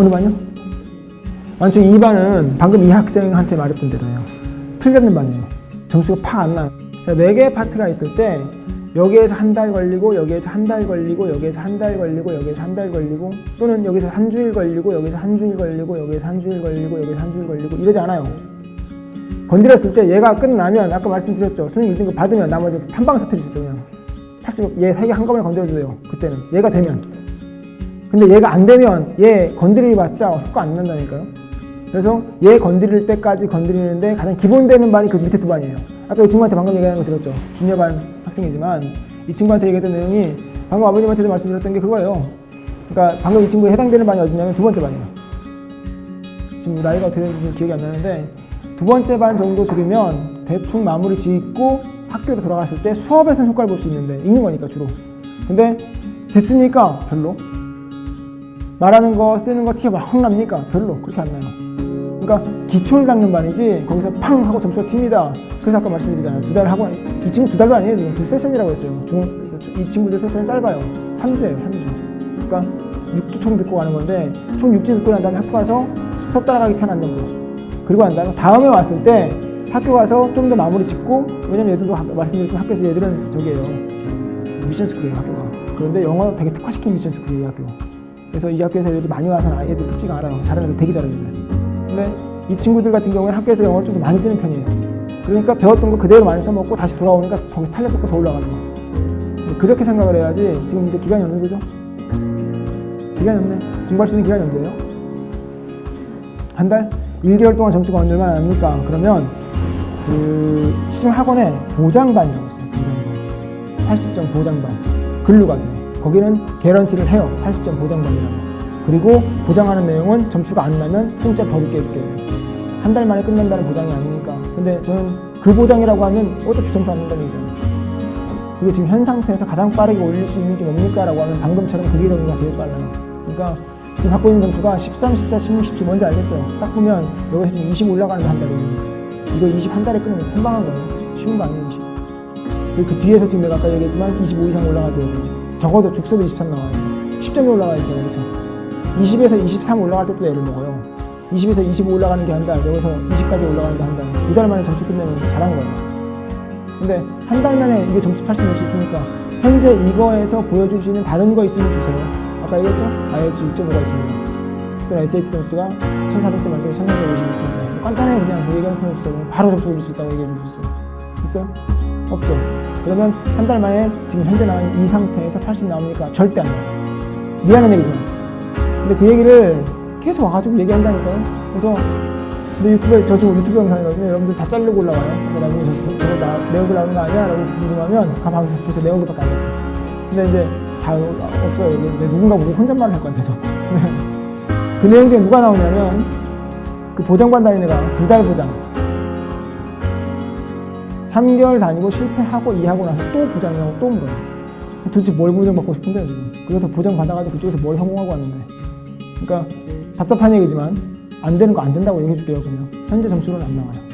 어느 반이요? 완전 2반은 방금 이 학생한테 말했던 대로예요. 틀렸는 반이에요. 점수가 팍안 나요. 자, 4개의 파트가 있을 때 여기에서 한 달 걸리고 여기에서 한 달 걸리고 여기에서 한 달 걸리고 여기에서 한 달 걸리고 또는 여기서 한 주일 걸리고 여기서 한 주일 걸리고 여기서 한 주일 걸리고 여기서 한 주일 걸리고 이러지 않아요. 건드렸을 때 얘가 끝나면 아까 말씀드렸죠. 수능 1등급 받으면 나머지 한방 있어요. 그냥 80, 얘 3개 한꺼번에 건드려주세요. 그때는. 얘가 되면. 근데 얘가 안 되면 얘 건드리봤자 효과 안 난다니까요. 그래서 얘 건드릴 때까지 건드리는데 가장 기본되는 반이 그 밑에 두 반이에요. 아까 이 친구한테 방금 얘기하는 거 들었죠. 주니어 반 학생이지만 이 친구한테 얘기했던 내용이 방금 아버님한테도 말씀드렸던 게 그거예요. 그러니까 방금 이 친구에 해당되는 반이 어디냐면 두 번째 반이에요. 지금 나이가 어떻게 되는지 기억이 안 나는데 두 번째 반 정도 들으면 대충 마무리 짓고 학교로 돌아갔을 때 수업에서는 효과를 볼 수 있는데 읽는 거니까 주로. 근데 듣습니까? 별로. 말하는 거 쓰는 거 티가 막 납니까? 별로 그렇게 안 나요. 그러니까 기초를 닦는 반이지 거기서 팡 하고 점수가 튑니다. 그래서 아까 말씀드리잖아요. 두 달 하고 이 친구 두 달도 아니에요. 지금 두 세션이라고 했어요. 중, 이 친구들 세션이 짧아요. 3주예요. 3주. 그러니까 6주 총 듣고 가는 건데 총 6주 듣고 난 다음에 학교 가서 수업 따라가기 편한 정도. 그리고 난 다음에 다음에 왔을 때 학교 가서 좀 더 마무리 짓고 왜냐면 얘들도 하- 말씀드렸지만 학교에서 얘들은 저기예요. 미션 스쿨이에요 학교가. 그런데 영어 되게 특화시킨 미션 스쿨이에요 학교. 그래서 이 학교에서 애들이 많이 와서 아이들 특징 알아요. 잘하는 애들 되게 애들. 근데 이 친구들 같은 경우에는 학교에서 영어를 좀 더 많이 쓰는 편이에요. 그러니까 배웠던 거 그대로 많이 써먹고 다시 돌아오니까 거기 탄력 받고 더 올라가는 거. 그렇게 생각을 해야지 지금 이제 기간이 없는 거죠? 기간이 없네. 공부할 수 있는 기간이 언제예요? 한 달? 1개월 동안 점수가 얼마나 납니까? 그러면 그 시중 학원에 보장반이라고 있어요. 보장반. 80점 보장반. 글로 가세요. 거기는 개런티를 해요. 80점 보장반이라고. 그리고 보장하는 내용은 점수가 안 나면 통짜 더 늦게 줄게요. 한달 만에 끝난다는 보장이 아니니까. 근데 저는 그 보장이라고 하면 어차피 점수 안 난다는 얘기잖아요. 그게 지금 현 상태에서 가장 빠르게 올릴 수 있는 게 뭡니까? 라고 하면 방금처럼 그게 정도가 제일 빨라요. 그러니까 지금 갖고 있는 점수가 13, 14, 16, 17 뭔지 알겠어요. 딱 보면 여기서 지금 20 올라가는 거 한 달에. 이거 20 한 달에 끊으면 선방한 거예요. 쉬운 거 아니에요, 20. 그리고 그 뒤에서 지금 내가 아까 얘기했지만 25 이상 올라가줘야 돼요. 적어도 죽서도 23 나와야 돼요. 10점이 올라가야 돼요, 그렇죠? 20에서 23 올라갈 때도 애를 먹어요. 20에서 25 올라가는 게 한 달, 여기서 20까지 올라가는 게 한 달. 두 달 만에 점수 끝내면 잘한 거예요. 근데 한 달 만에 이게 점수 80 넣을 수 있으니까 현재 이거에서 보여줄 수 있는 다른 거 있으면 주세요. 아까 얘기했죠? IELTS 6.5가 있습니다. 또는 SAT 점수가 1400점 만점에 1650 있습니다. 간단해요. 그냥 그 얘기할 필요 없어요. 바로 점수 올릴 수 있다고 수 있어요. 있어요? 없죠. 그러면 한 달 만에 지금 현재 나온 이 상태에서 80 나오니까 절대 안 나와요. 미안한 얘기지만. 근데 그 얘기를 계속 와가지고 얘기한다니까요. 그래서 근데 유튜브에 저 지금 유튜브 영상이거든요. 여러분들 다 자르고 올라와요. 근데 나중에 저, 저거 나, 내 얼굴 나오는 거 아니야? 라고 궁금하면 가 방송 보세요. 내 얼굴밖에 안 나와요. 근데 이제 다 없어요. 내 누군가 보고 혼잣말을 할 거야, 계속. 그 내용 중에 누가 나오냐면 그 보장반 다니는 애가 두 달 보장. 3개월 다니고 실패하고 이하고 나서 또 보장이라고 또온 거예요. 도대체 뭘 보장받고 싶은데 지금. 그래서 보장 받아가지고 그쪽에서 뭘 성공하고 왔는데. 그러니까 답답한 얘기지만 안 되는 거 안 된다고 얘기해 줄게요 그냥 현재 점수로는 안 나와요